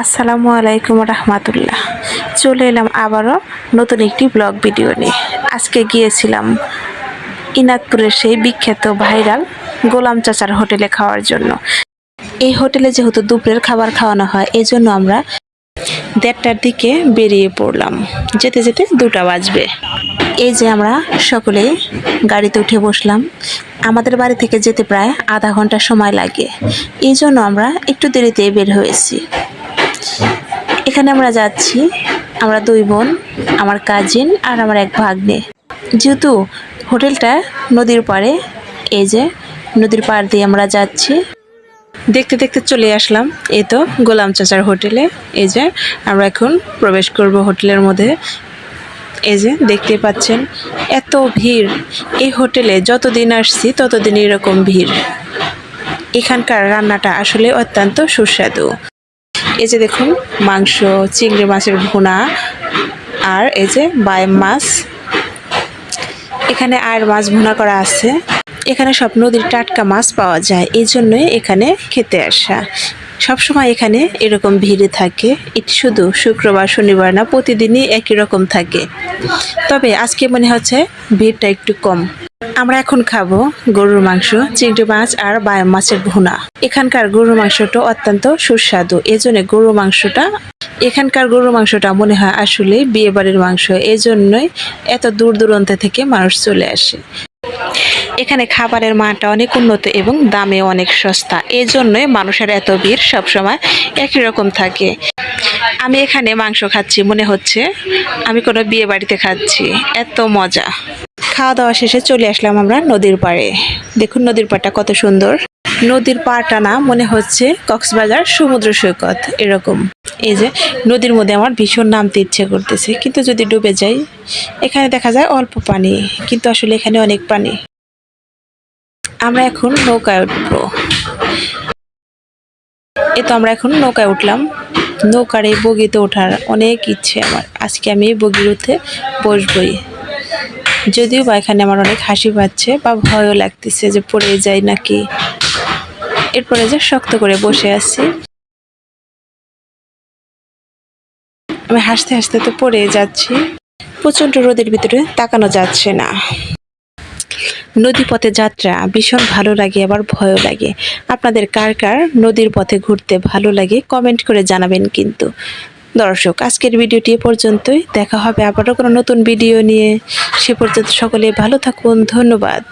আসসালামু আলাইকুম রহমাতুল্লাহ। চলে এলাম আবারও নতুন একটি ব্লগ ভিডিও নিয়ে। আজকে গিয়েছিলাম ইনাদপুরের সেই বিখ্যাত ভাইরাল গোলাম চাচার হোটেলে খাওয়ার জন্য। এই হোটেলে যেহেতু দুপুরের খাবার খাওয়ানো হয় এই জন্য আমরা দেড়টার দিকে বেরিয়ে পড়লাম। যেতে যেতে দুটা বাজবে। এই যে আমরা সকলেই গাড়িতে উঠে বসলাম। আমাদের বাড়ি থেকে যেতে প্রায় আধা ঘণ্টা সময় লাগে। এই জন্য আমরা একটু দেরিতে বের হয়েছি। এখানে আমরা যাচ্ছি, আমরা দুই বোন, আমার কাজিন আর আমার এক ভাগ্নে। যেহেতু হোটেলটা নদীর পাড়ে, এই যে নদীর পাড় দিয়ে আমরা যাচ্ছি। দেখতে দেখতে চলে আসলাম, এই তো গোলাম চাচার হোটেলে। এই যে আমরা এখন প্রবেশ করব হোটেলের মধ্যে। এই যে দেখতে পাচ্ছেন, এত ভিড়। এই হোটেলে যতদিন আসছি ততদিন এরকম ভিড়। এখানকার রান্নাটা আসলে অত্যন্ত সুস্বাদু। এই যে দেখুন, মাংস, চিংড়ি মাছের ভুনা, আর এই যে বায় মাছ। এখানে আর মাছ ভুনা করা আছে। এখানে সব নদীর টাটকা মাছ পাওয়া যায়, এই জন্যই এখানে খেতে আসা। সবসময় এখানে এরকম ভিড়ে থাকে। এটি শুধু শুক্রবার, শনিবার না, প্রতিদিনই একই রকম থাকে। তবে আজকে মনে হচ্ছে ভিড়টা একটু কম। আমরা এখন খাব গরুর মাংস, চিংড়ি মাছ আর বায়াম মাছের ভুনা। এখানকার গরুর মাংসটা অত্যন্ত সুস্বাদু। এজন্য গরুর মাংসটা, এখানকার গরুর মাংসটা মনে হয় আসলে বিয়ে বাড়ির মাংস। এজন্যই এত দূর দূরান্ত থেকে মানুষ চলে আসে। এখানে খাবারের মানটা অনেক উন্নত এবং দামে অনেক সস্তা। এই জন্যই মানুষের এত ভিড় সবসময় একই রকম থাকে। আমি এখানে মাংস খাচ্ছি, মনে হচ্ছে। আমি কোনো বিয়ে বাড়িতে খাচ্ছি। এত মজা। খাওয়া দাওয়া শেষে চলে আসলাম আমরা নদীর পাড়ে। দেখুন নদীর পাড়টা কত সুন্দর। নদীর পাড়টা না, মনে হচ্ছে কক্সবাজার সমুদ্র সৈকত, এরকম। এই যে নদীর মধ্যে আমার ভীষণ নামতে ইচ্ছে করতেছে। কিন্তু যদি ডুবে যাই, এখানে দেখা যায় অল্প পানি, কিন্তু আসলে এখানে অনেক পানি। আমরা এখন নৌকায় উঠবো। এ তো আমরা এখন নৌকায় উঠলাম। নৌকার বগিতে ওঠার অনেক ইচ্ছে আমার। আজকে আমি বগির উঠে বসবই। যদিও বা এখানে আমার অনেক হাসি পাচ্ছে বা ভয়ও লাগতেছে যে পড়ে যাই নাকি। এরপরে যে শক্ত করে বসে আছি। আমি হাসতে হাসতে তো পড়ে যাচ্ছি। প্রচণ্ড রোদের ভিতরে তাকানো যাচ্ছে না। নদী পথে যাত্রা ভীষণ ভালো লাগে, আবার ভয়ও লাগে। আপনাদের কার কার নদীর পথে ঘুরতে ভালো লাগে কমেন্ট করে জানাবেন কিন্তু। দর্শক, আজকের ভিডিওটি এ পর্যন্তই। দেখা হবে আবারও কোনো নতুন ভিডিও নিয়ে। সে পর্যন্ত সকলে ভালো থাকুন, ধন্যবাদ।